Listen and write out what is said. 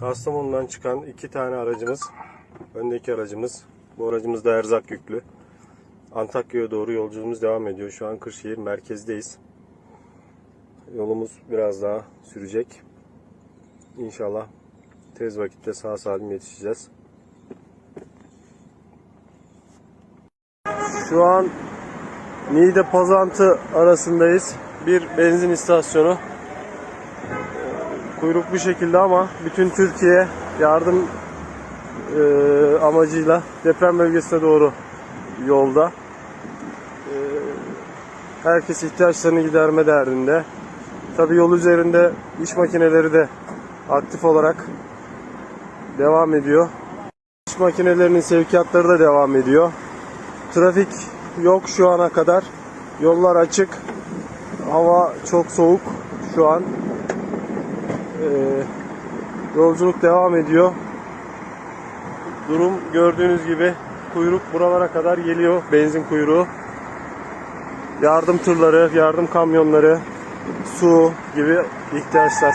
Kastamonu'dan çıkan iki tane aracımız. Öndeki aracımız. Bu aracımız da erzak yüklü. Antakya'ya doğru yolculuğumuz devam ediyor. Şu an Kırşehir merkezdeyiz. Yolumuz biraz daha sürecek. İnşallah tez vakitte sağ salim yetişeceğiz. Şu an Niğde Pazantı arasındayız. Bir benzin istasyonu. Kuyruk bir şekilde ama bütün Türkiye yardım e, amacıyla deprem bölgesine doğru yolda. E, herkes ihtiyaçlarını giderme derdinde. Tabi yol üzerinde iş makineleri de aktif olarak devam ediyor. İş makinelerinin sevkiyatları da devam ediyor. Trafik yok şu ana kadar. Yollar açık. Hava çok soğuk şu an. Ee, yolculuk devam ediyor. Durum gördüğünüz gibi kuyruk buralara kadar geliyor. Benzin kuyruğu. Yardım tırları, yardım kamyonları, su gibi ihtiyaçlar